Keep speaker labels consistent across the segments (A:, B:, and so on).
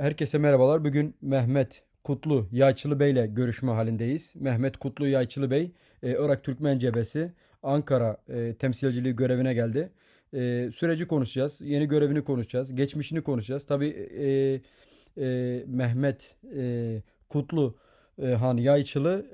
A: Herkese merhabalar. Bugün Mehmet Kutlu Yayçılı Bey ile görüşme halindeyiz. Mehmet Kutlu Yayçılı Bey, e, Irak Türkmen Cephesi Ankara e, temsilciliği görevine geldi. E, süreci konuşacağız, yeni görevini konuşacağız, geçmişini konuşacağız. Tabii e, Mehmet Kutlu e, Han Yayçılı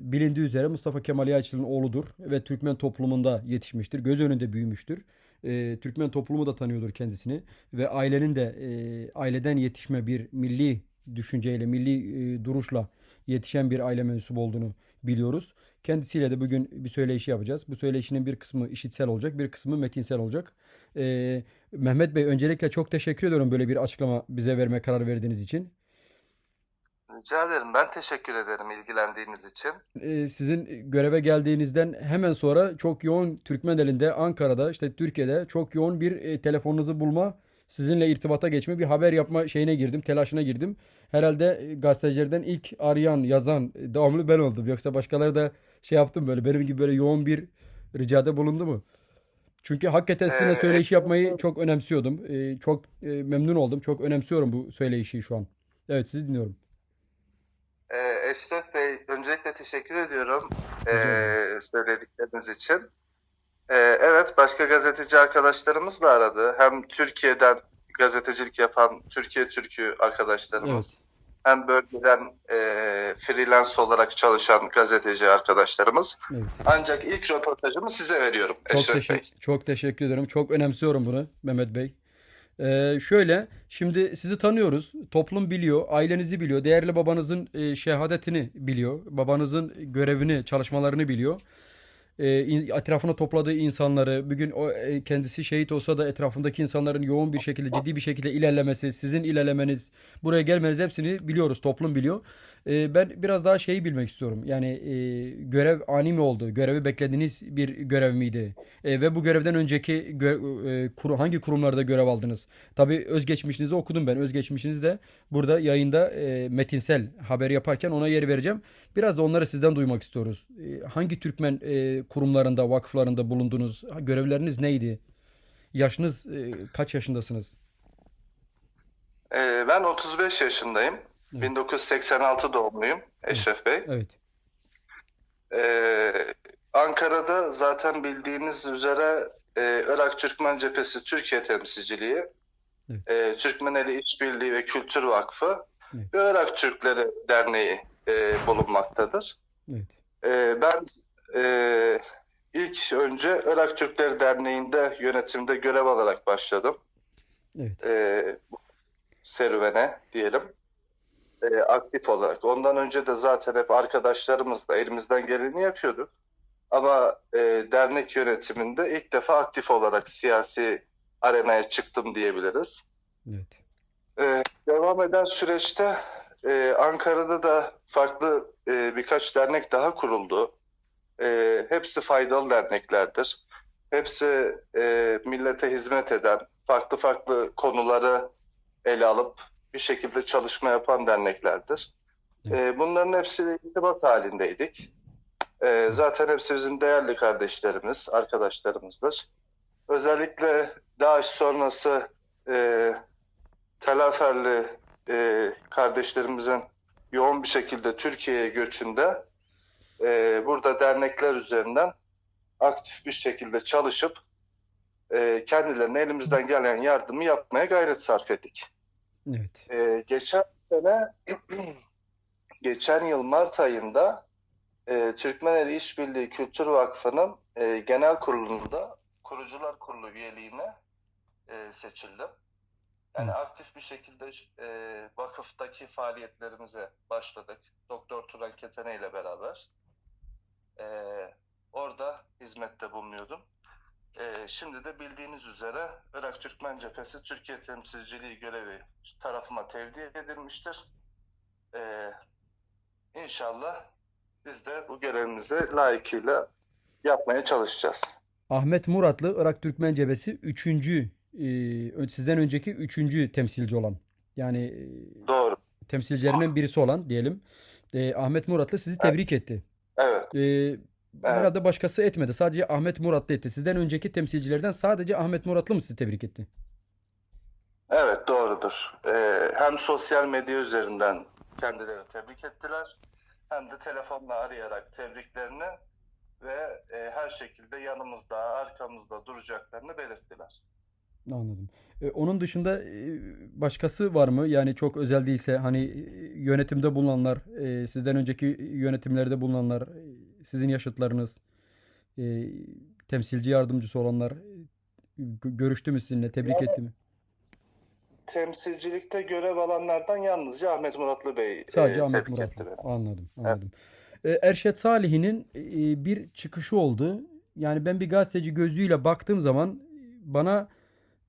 A: bilindiği üzere Mustafa Kemal Yayçılı'nın oğludur ve Türkmen toplumunda yetişmiştir. Göz önünde büyümüştür. E, Türkmen toplumu da tanıyordur kendisini ve ailenin de e, aileden yetişme bir milli düşünceyle, milli e, duruşla yetişen bir aile mensubu olduğunu biliyoruz. Kendisiyle de bugün bir söyleşi yapacağız. Bu söyleşinin bir kısmı işitsel olacak, bir kısmı metinsel olacak. E, Mehmet Bey öncelikle çok teşekkür ediyorum böyle bir açıklama bize verme karar verdiğiniz için.
B: Rica ederim. Ben teşekkür ederim ilgilendiğiniz için.
A: e, sizin göreve geldiğinizden hemen sonra çok yoğun Türkmen elinde Ankara'da işte Türkiye'de çok yoğun bir e, telefonunuzu bulma sizinle irtibata geçme bir haber yapma şeyine girdim telaşına girdim. Herhalde e, gazetecilerden ilk arayan yazan e, devamlı ben oldum. Yoksa başkaları da şey yaptım böyle benim gibi böyle yoğun bir ricada bulundu mu? Çünkü hakikaten sizinle
B: Ee,
A: söyleşi yapmayı çok önemsiyordum. E, çok e, memnun oldum. Çok önemsiyorum bu söyleşiyi şu an. Evet sizi dinliyorum.
B: Eşref Bey, öncelikle teşekkür ediyorum ee, söyledikleriniz için. Ee, evet, başka gazeteci arkadaşlarımız da aradı. Hem Türkiye'den gazetecilik yapan Türkiye Türkü arkadaşlarımız, hem bölgeden ee, freelance olarak çalışan gazeteci arkadaşlarımız.
A: Evet.
B: Ancak ilk röportajımı size veriyorum
A: Çok
B: Eşref Bey.
A: teşekkür, çok teşekkür ederim. Çok önemsiyorum bunu Mehmet Bey. Ee, şöyle, şimdi sizi tanıyoruz. Toplum biliyor, ailenizi biliyor. Değerli babanızın e, şehadetini biliyor. Babanızın görevini, çalışmalarını biliyor. İn- etrafına topladığı insanları, bugün o e, kendisi şehit olsa da etrafındaki insanların yoğun bir şekilde, ciddi bir şekilde ilerlemesi, sizin ilerlemeniz, buraya gelmeniz hepsini biliyoruz. Toplum biliyor. Ee, ben biraz daha şeyi bilmek istiyorum. Yani e, görev ani mi oldu? Görevi beklediğiniz bir görev miydi? E, ve bu görevden önceki gö- e, kuru, hangi kurumlarda görev aldınız? Tabii özgeçmişinizi okudum ben. Özgeçmişinizi de burada yayında e, metinsel haber yaparken ona yer vereceğim. Biraz da onları sizden duymak istiyoruz. E, hangi Türkmen e, kurumlarında, vakıflarında bulundunuz? Görevleriniz neydi? Yaşınız e, kaç yaşındasınız?
B: Ee, ben 35 yaşındayım.
A: Evet.
B: 1986 doğumluyum Eşref Bey.
A: Evet.
B: Ee, Ankara'da zaten bildiğiniz üzere e, Irak Türkmen Cephesi Türkiye temsilciliği,
A: Evet.
B: e, Türkmeneli İşbirliği ve Kültür Vakfı
A: Evet.
B: ve Irak Türkleri Derneği e, bulunmaktadır.
A: Evet.
B: E, ben e, ilk önce Irak Türkleri Derneği'nde yönetimde görev alarak başladım
A: Evet.
B: e, serüvene diyelim e, aktif olarak. Ondan önce de zaten hep arkadaşlarımızla elimizden geleni yapıyorduk. Ama e, dernek yönetiminde ilk defa aktif olarak siyasi arenaya çıktım diyebiliriz.
A: Evet.
B: E, devam eden süreçte e, Ankara'da da farklı e, birkaç dernek daha kuruldu. E, hepsi faydalı derneklerdir. Hepsi e, millete hizmet eden, farklı farklı konuları ele alıp bir şekilde çalışma yapan derneklerdir. E, bunların hepsiyle irtibat halindeydik. E, zaten hepsi bizim değerli kardeşlerimiz, arkadaşlarımızdır. Özellikle DAEŞ sonrası e, Telaferli e, kardeşlerimizin yoğun bir şekilde Türkiye'ye göçünde e, burada dernekler üzerinden aktif bir şekilde çalışıp e, kendilerine elimizden gelen yardımı yapmaya gayret sarf ettik.
A: Evet.
B: E, geçen sene geçen yıl Mart ayında e, Türkmeneli İşbirliği Kültür Vakfı'nın e, genel kurulunda kurucular kurulu üyeliğine e, seçildim. Yani
A: Hı.
B: aktif bir şekilde e, vakıftaki faaliyetlerimize başladık. Doktor Turan Ketene ile beraber. E, orada hizmette bulunuyordum. E, şimdi de bildiğiniz üzere Irak Türkmen Cephesi Türkiye Temsilciliği görevi tarafıma tevdi edilmiştir. E, inşallah biz de bu görevimizi layıkıyla yapmaya çalışacağız.
A: Ahmet Muratlı Irak Türkmen Cephesi 3. sizden önceki 3. temsilci olan. Yani e,
B: Doğru.
A: temsilcilerinden birisi olan diyelim. E, Ahmet Muratlı sizi tebrik etti.
B: Evet.
A: E, herhalde başkası etmedi. Sadece Ahmet Muratlı etti. Sizden önceki temsilcilerden sadece Ahmet Muratlı mı sizi tebrik etti?
B: Evet doğrudur. Ee, hem sosyal medya üzerinden kendileri tebrik ettiler hem de telefonla arayarak tebriklerini ve e, her şekilde yanımızda, arkamızda duracaklarını belirttiler.
A: Anladım. E, onun dışında e, başkası var mı? Yani çok özel değilse hani e, yönetimde bulunanlar, e, sizden önceki yönetimlerde bulunanlar, sizin yaşıtlarınız, e, temsilci yardımcısı olanlar e, gö- görüştü mü sizinle, tebrik etti mi?
B: Temsilcilikte görev alanlardan yalnızca Ahmet Muratlı Bey e,
A: Sadece Ahmet
B: tebrik etti
A: Muratlı.
B: beni.
A: Anladım, anladım. E, Erşet Salih'in e, bir çıkışı oldu. Yani ben bir gazeteci gözüyle baktığım zaman bana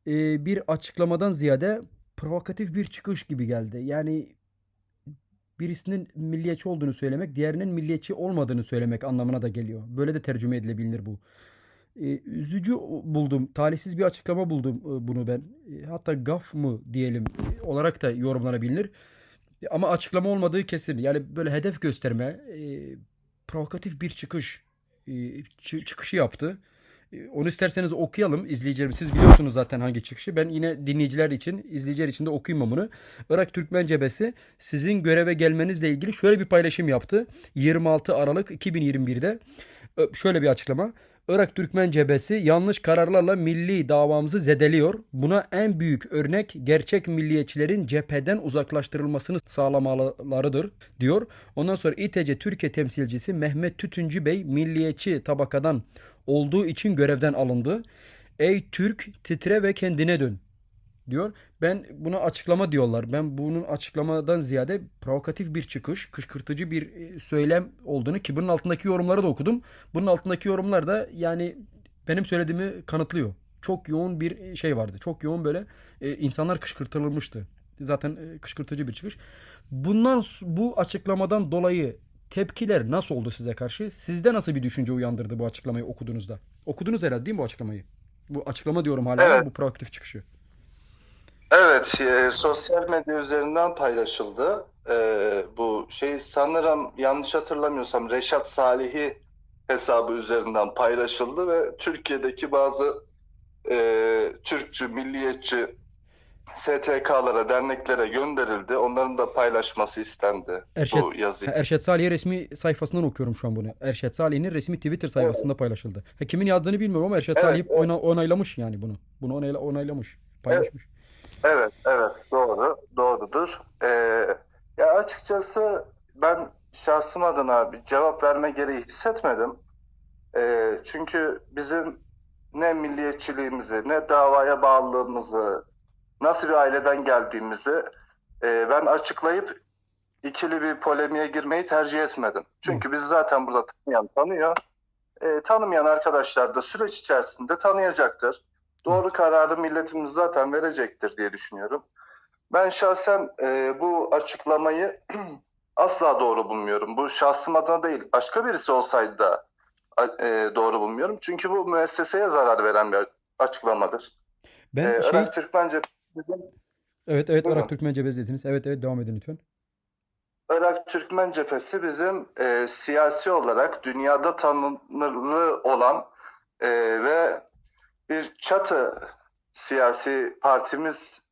A: e, bir açıklamadan ziyade provokatif bir çıkış gibi geldi. Yani birisinin milliyetçi olduğunu söylemek, diğerinin milliyetçi olmadığını söylemek anlamına da geliyor. Böyle de tercüme edilebilir bu. E, üzücü buldum. Talihsiz bir açıklama buldum e, bunu ben. E, hatta gaf mı diyelim e, olarak da yorumlanabilir. Ama açıklama olmadığı kesin. Yani böyle hedef gösterme, e, provokatif bir çıkış e, çı- çıkışı yaptı. Onu isterseniz okuyalım izleyicilerim. Siz biliyorsunuz zaten hangi çıkışı. Ben yine dinleyiciler için, izleyiciler için de okuyayım bunu. Irak Türkmen Cephesi sizin göreve gelmenizle ilgili şöyle bir paylaşım yaptı. 26 Aralık 2021'de Ö- şöyle bir açıklama. Irak Türkmen Cephesi yanlış kararlarla milli davamızı zedeliyor. Buna en büyük örnek gerçek milliyetçilerin cepheden uzaklaştırılmasını sağlamalarıdır diyor. Ondan sonra İTC Türkiye temsilcisi Mehmet Tütüncü Bey milliyetçi tabakadan olduğu için görevden alındı. Ey Türk titre ve kendine dön diyor. Ben buna açıklama diyorlar. Ben bunun açıklamadan ziyade provokatif bir çıkış, kışkırtıcı bir e, söylem olduğunu ki bunun altındaki yorumları da okudum. Bunun altındaki yorumlar da yani benim söylediğimi kanıtlıyor. Çok yoğun bir şey vardı. Çok yoğun böyle e, insanlar kışkırtılmıştı. Zaten e, kışkırtıcı bir çıkış. Bundan bu açıklamadan dolayı tepkiler nasıl oldu size karşı? Sizde nasıl bir düşünce uyandırdı bu açıklamayı okuduğunuzda? Okudunuz herhalde değil mi bu açıklamayı? Bu açıklama diyorum hala
B: Evet.
A: bu proaktif çıkışı.
B: Evet, e, sosyal medya üzerinden paylaşıldı. E, bu şey sanırım yanlış hatırlamıyorsam Reşat Salih'i hesabı üzerinden paylaşıldı ve Türkiye'deki bazı e, Türkçü, milliyetçi STK'lara, derneklere gönderildi. Onların da paylaşması istendi
A: Erşet,
B: bu yazıyı.
A: Erşet Salih'e resmi sayfasından okuyorum şu an bunu. Erşet Salih'in resmi Twitter sayfasında paylaşıldı. Ha, kimin yazdığını bilmiyorum ama Erşet
B: Evet,
A: Salih
B: evet.
A: ona- onaylamış yani bunu. Bunu onayla- onaylamış, paylaşmış.
B: Evet, evet, doğru, doğrudur. Ee, ya açıkçası ben şahsım adına bir cevap verme gereği hissetmedim. Ee, çünkü bizim ne milliyetçiliğimizi, ne davaya bağlılığımızı, nasıl bir aileden geldiğimizi e, ben açıklayıp ikili bir polemiğe girmeyi tercih etmedim. Çünkü biz zaten burada tanıyan tanıyor. E, tanımayan arkadaşlar da süreç içerisinde tanıyacaktır. Doğru kararı milletimiz zaten verecektir diye düşünüyorum. Ben şahsen e, bu açıklamayı asla doğru bulmuyorum. Bu şahsım adına değil, başka birisi olsaydı da e, doğru bulmuyorum. Çünkü bu müesseseye zarar veren bir açıklamadır.
A: Ben
B: E,
A: şey
B: Irak Türkmence
A: evet evet
B: Buyurun.
A: Irak Türkmen Cephesi'desiniz. Evet evet devam edin lütfen.
B: Irak Türkmen Cephesi bizim e, siyasi olarak dünyada tanınırlığı olan e, ve bir çatı siyasi partimiz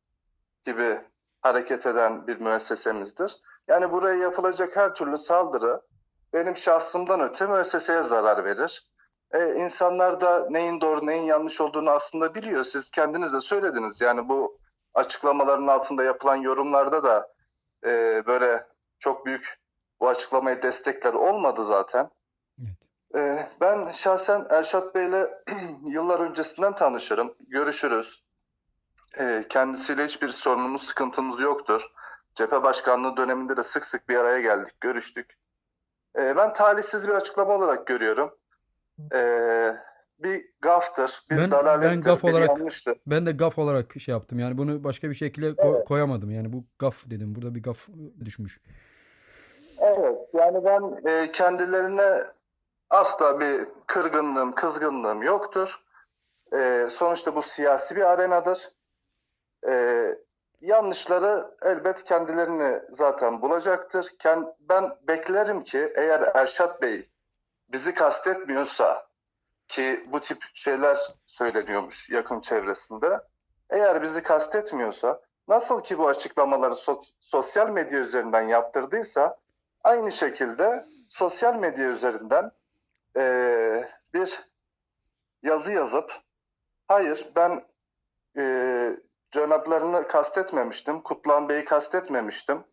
B: gibi hareket eden bir müessesemizdir. Yani buraya yapılacak her türlü saldırı benim şahsımdan öte müesseseye zarar verir. E, insanlar da neyin doğru neyin yanlış olduğunu aslında biliyor. Siz kendiniz de söylediniz. Yani bu açıklamaların altında yapılan yorumlarda da e, böyle çok büyük bu açıklamayı destekler olmadı zaten.
A: Evet.
B: Ee, ben şahsen Erşat Bey'le yıllar öncesinden tanışırım, görüşürüz. Ee, kendisiyle hiçbir sorunumuz, sıkıntımız yoktur. Cephe başkanlığı döneminde de sık sık bir araya geldik, görüştük. Ee, ben talihsiz bir açıklama olarak görüyorum. Bir gaftır, bir
A: Ben-
B: dalalettir,
A: ben gaf
B: bir
A: olarak-
B: yanlıştır.
A: Ben de gaf olarak şey yaptım. Yani bunu başka bir şekilde ko- koyamadım. Yani bu gaf dedim. Burada bir gaf düşmüş.
B: Evet, yani ben e, kendilerine asla bir kırgınlığım, kızgınlığım yoktur. E, sonuçta bu siyasi bir arenadır. E, yanlışları elbet kendilerini zaten bulacaktır. Ben beklerim ki eğer Erşat Bey bizi kastetmiyorsa ki bu tip şeyler söyleniyormuş yakın çevresinde. Eğer bizi kastetmiyorsa nasıl ki bu açıklamaları so- sosyal medya üzerinden yaptırdıysa aynı şekilde sosyal medya üzerinden eee, bir yazı yazıp hayır ben eee cenaplarını kastetmemiştim, Kutluhan Bey'i kastetmemiştim,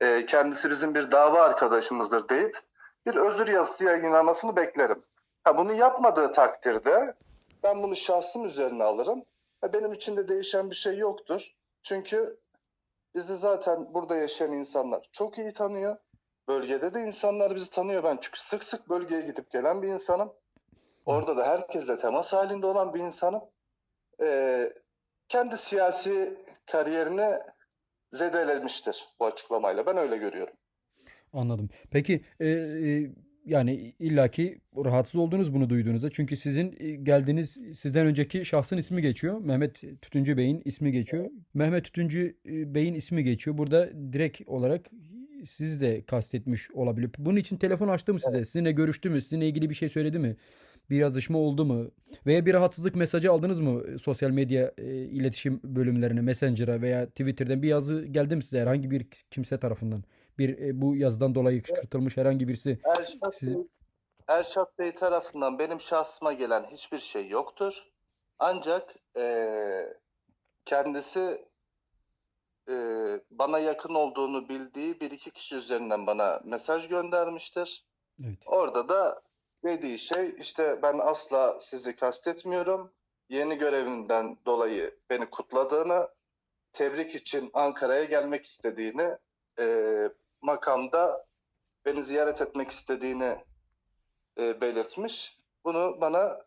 B: eee, kendisi bizim bir dava arkadaşımızdır deyip bir özür yazısı yayınlamasını beklerim. Ha, bunu yapmadığı takdirde ben bunu şahsım üzerine alırım. Ha, benim için de değişen bir şey yoktur. Çünkü bizi zaten burada yaşayan insanlar çok iyi tanıyor. Bölgede de insanlar bizi tanıyor. Ben çünkü sık sık bölgeye gidip gelen bir insanım. Orada da herkesle temas halinde olan bir insanım. Ee, kendi siyasi kariyerini zedelemiştir bu açıklamayla. Ben öyle görüyorum.
A: Anladım. Peki e, e, yani illaki rahatsız oldunuz bunu duyduğunuzda. Çünkü sizin e, geldiğiniz sizden önceki şahsın ismi geçiyor. Mehmet Tütüncü Bey'in ismi geçiyor. Mehmet Tütüncü e, Bey'in ismi geçiyor. Burada direkt olarak siz de kastetmiş olabilir. Bunun için telefon açtı mı size? Sizinle görüştü mü? Sizinle ilgili bir şey söyledi mi? Bir yazışma oldu mu? Veya bir rahatsızlık mesajı aldınız mı? e, Sosyal medya e, iletişim bölümlerine, Messenger'a veya Twitter'dan bir yazı geldi mi size herhangi bir kimse tarafından? Bir e, bu yazıdan dolayı kışkırtılmış herhangi birisi
B: Erşat,
A: Sizi-
B: Erşat Bey tarafından benim şahsıma gelen hiçbir şey yoktur. Ancak eee, kendisi eee, bana yakın olduğunu bildiği bir iki kişi üzerinden bana mesaj göndermiştir.
A: Evet.
B: Orada da dediği şey işte ben asla sizi kastetmiyorum. Yeni görevinden dolayı beni kutladığını, tebrik için Ankara'ya gelmek istediğini, eee, makamda beni ziyaret etmek istediğini e, belirtmiş. Bunu bana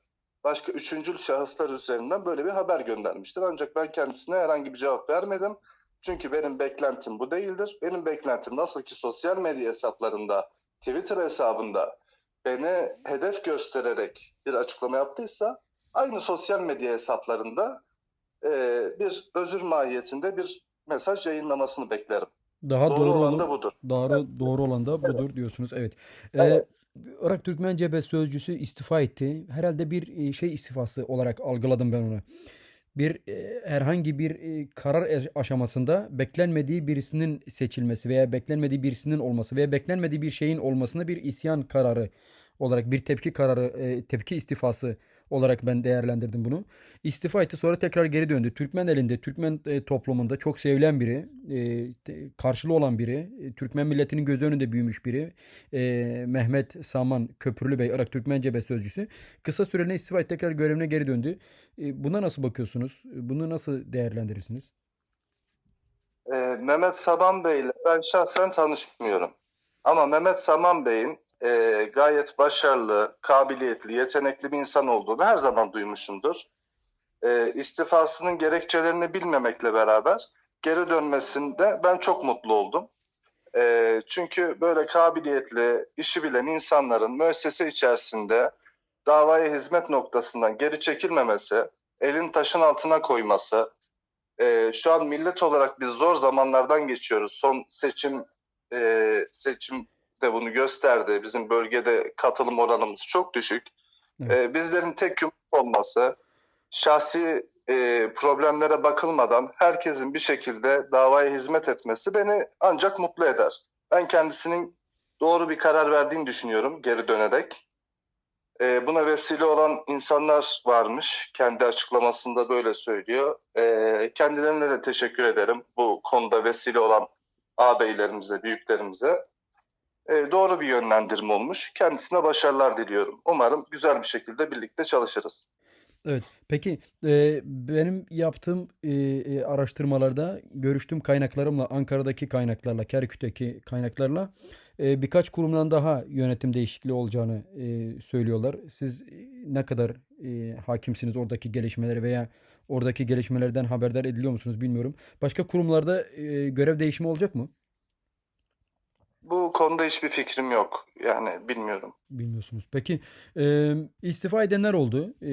B: başka üçüncül şahıslar üzerinden böyle bir haber göndermiştir. Ancak ben kendisine herhangi bir cevap vermedim. Çünkü benim beklentim bu değildir. Benim beklentim nasıl ki sosyal medya hesaplarında, Twitter hesabında beni hedef göstererek bir açıklama yaptıysa aynı sosyal medya hesaplarında e, bir özür mahiyetinde bir mesaj yayınlamasını beklerim.
A: Daha
B: Doğru
A: doğru
B: olan
A: olan
B: da budur.
A: doğru doğru olan da budur diyorsunuz. Evet. Ee,
B: Evet.
A: Irak Türkmen Cebhe sözcüsü istifa etti. Herhalde bir e, şey istifası olarak algıladım ben onu. Bir e, herhangi bir e, karar aş- aşamasında beklenmediği birisinin seçilmesi veya beklenmediği birisinin olması veya beklenmediği bir şeyin olmasına bir isyan kararı olarak bir tepki kararı, e, tepki istifası olarak ben değerlendirdim bunu. İstifa etti sonra tekrar geri döndü. Türkmen elinde, Türkmen e, toplumunda çok sevilen biri, e, karşılığı olan biri, e, Türkmen milletinin göz önünde büyümüş biri. Mehmet Saman Köprülü Bey, Irak Türkmen Cebhe Sözcüsü. Kısa süreliğine istifa etti, tekrar görevine geri döndü. Buna nasıl bakıyorsunuz? Bunu nasıl değerlendirirsiniz?
B: Mehmet Saban Bey ile ben şahsen tanışmıyorum. Ama Mehmet Saman Bey'in e, gayet başarılı, kabiliyetli, yetenekli bir insan olduğunu her zaman duymuşumdur. E, istifasının gerekçelerini bilmemekle beraber geri dönmesinde ben çok mutlu oldum. E, çünkü böyle kabiliyetli, işi bilen insanların müessese içerisinde davaya hizmet noktasından geri çekilmemesi, elin taşın altına koyması, ee, şu an millet olarak biz zor zamanlardan geçiyoruz. Son seçim e, seçim de bunu gösterdi. Bizim bölgede katılım oranımız çok düşük.
A: Evet.
B: Ee, bizlerin tek yumruk olması, şahsi e, problemlere bakılmadan herkesin bir şekilde davaya hizmet etmesi beni ancak mutlu eder. Ben kendisinin doğru bir karar verdiğini düşünüyorum geri dönerek. Ee, buna vesile olan insanlar varmış. Kendi açıklamasında böyle söylüyor. Ee, kendilerine de teşekkür ederim. Bu konuda vesile olan ağabeylerimize, büyüklerimize. Ee, doğru bir yönlendirme olmuş. Kendisine başarılar diliyorum. Umarım güzel bir şekilde birlikte çalışırız.
A: Evet. Peki e, benim yaptığım e, e, araştırmalarda görüştüğüm kaynaklarımla Ankara'daki kaynaklarla, Kerkük'teki kaynaklarla e, birkaç kurumdan daha yönetim değişikliği olacağını e, söylüyorlar. Siz e, ne kadar e, hakimsiniz oradaki gelişmelere veya oradaki gelişmelerden haberdar ediliyor musunuz bilmiyorum. Başka kurumlarda e, görev değişimi olacak mı?
B: Bu konuda hiçbir fikrim yok. Yani bilmiyorum.
A: Bilmiyorsunuz. Peki e, istifa edenler oldu. E,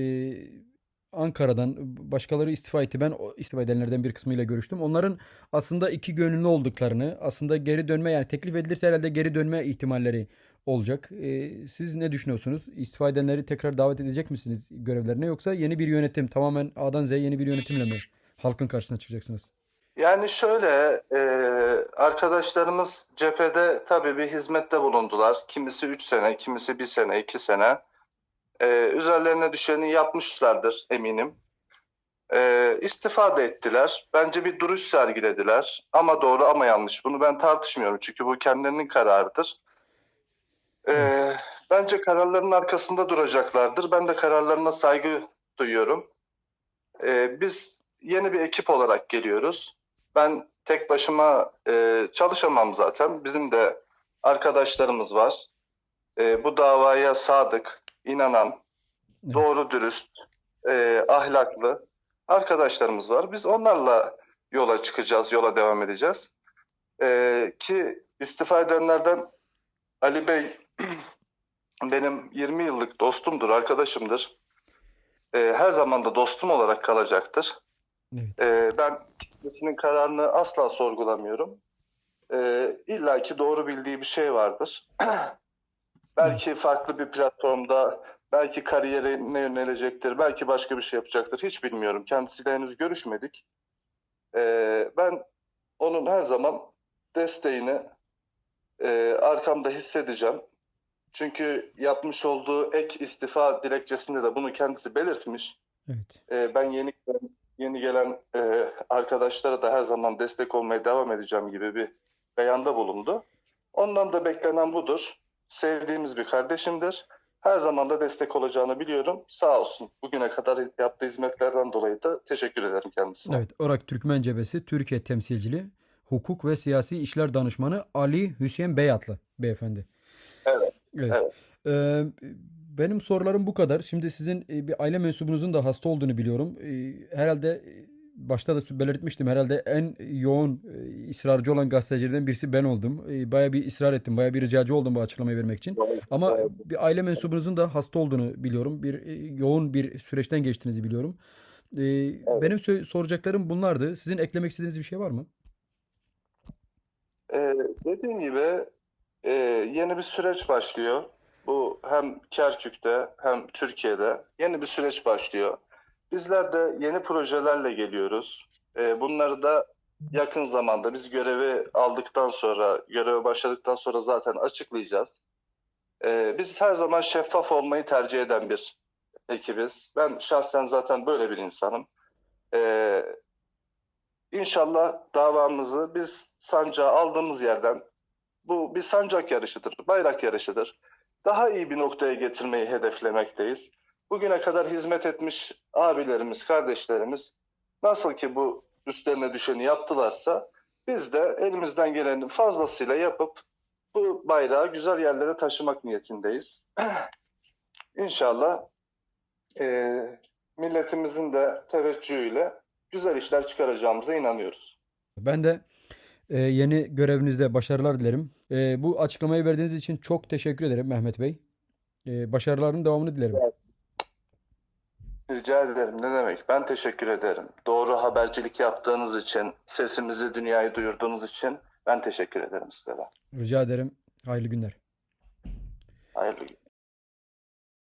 A: Ankara'dan başkaları istifa etti. Ben istifa edenlerden bir kısmıyla görüştüm. Onların aslında iki gönüllü olduklarını, aslında geri dönme yani teklif edilirse herhalde geri dönme ihtimalleri olacak. E, siz ne düşünüyorsunuz? İstifa edenleri tekrar davet edecek misiniz görevlerine yoksa yeni bir yönetim tamamen A'dan Z'ye yeni bir yönetimle mi halkın karşısına çıkacaksınız?
B: Yani şöyle, e, arkadaşlarımız cephede tabii bir hizmette bulundular. Kimisi 3 sene, kimisi 1 sene, 2 sene. E, üzerlerine düşeni yapmışlardır eminim. E, istifa da ettiler. Bence bir duruş sergilediler. Ama doğru ama yanlış. Bunu ben tartışmıyorum çünkü bu kendilerinin kararıdır. E, bence kararlarının arkasında duracaklardır. Ben de kararlarına saygı duyuyorum. E, biz yeni bir ekip olarak geliyoruz. Ben tek başıma e, çalışamam zaten. Bizim de arkadaşlarımız var. E, bu davaya sadık, inanan, doğru dürüst, e, ahlaklı arkadaşlarımız var. Biz onlarla yola çıkacağız, yola devam edeceğiz. E, ki istifa edenlerden Ali Bey benim 20 yıllık dostumdur, arkadaşımdır. E, her zaman da dostum olarak kalacaktır.
A: Evet.
B: Ee, ben kendisinin kararını asla sorgulamıyorum. Ee, İlla ki doğru bildiği bir şey vardır. Belki farklı bir platformda, belki kariyerine yönelecektir, belki başka bir şey yapacaktır. Hiç bilmiyorum. Kendisiyle henüz görüşmedik. Ee, ben onun her zaman desteğini e, arkamda hissedeceğim. Çünkü yapmış olduğu ek istifa dilekçesinde de bunu kendisi belirtmiş.
A: Evet.
B: Ee, ben yeni yeni gelen e, arkadaşlara da her zaman destek olmaya devam edeceğim gibi bir beyanda bulundu. Ondan da beklenen budur. Sevdiğimiz bir kardeşimdir. Her zaman da destek olacağını biliyorum. Sağ olsun. Bugüne kadar yaptığı hizmetlerden dolayı da teşekkür ederim kendisine.
A: Evet, Irak Türkmen Cephesi Türkiye temsilcili hukuk ve siyasi işler danışmanı Ali Hüseyin Beyatlı beyefendi.
B: Evet,
A: Evet.
B: evet.
A: Ee, benim sorularım bu kadar. Şimdi sizin e, bir aile mensubunuzun da hasta olduğunu biliyorum. Ee, herhalde e, başta da belirtmiştim. Herhalde en yoğun e, ısrarcı olan gazetecilerden birisi ben oldum. Bayağı bir ısrar ettim. Bayağı bir ricacı oldum bu açıklamayı vermek için. Ama bir aile mensubunuzun da hasta olduğunu biliyorum. Bir e, yoğun bir süreçten geçtiğinizi biliyorum. Benim soracaklarım bunlardı. Sizin eklemek istediğiniz bir şey var mı?
B: Ee, dediğim gibi e, yeni bir süreç başlıyor. Bu hem Kerkük'te hem Türkiye'de yeni bir süreç başlıyor. Bizler de yeni projelerle geliyoruz. Ee, bunları da yakın zamanda biz görevi aldıktan sonra, göreve başladıktan sonra zaten açıklayacağız. Ee, biz her zaman şeffaf olmayı tercih eden bir ekibiz. Ben şahsen zaten böyle bir insanım. Ee, İnşallah davamızı biz sancağı aldığımız yerden bu bir sancak yarışıdır, bayrak yarışıdır. Daha iyi bir noktaya getirmeyi hedeflemekteyiz. Bugüne kadar hizmet etmiş abilerimiz, kardeşlerimiz nasıl ki bu üstlerine düşeni yaptılarsa biz de elimizden gelenin fazlasıyla yapıp bu bayrağı güzel yerlere taşımak niyetindeyiz. İnşallah eee, milletimizin de teveccühüyle güzel işler çıkaracağımıza inanıyoruz.
A: Ben de e, yeni görevinizde başarılar dilerim. E, bu açıklamayı verdiğiniz için çok teşekkür ederim Mehmet Bey. E, başarıların devamını dilerim.
B: Rica ederim. Ne demek? Ben teşekkür ederim. Doğru habercilik yaptığınız için, sesimizi dünyaya duyurduğunuz için ben teşekkür ederim size de.
A: Rica ederim. Hayırlı günler.
B: Hayırlı günler.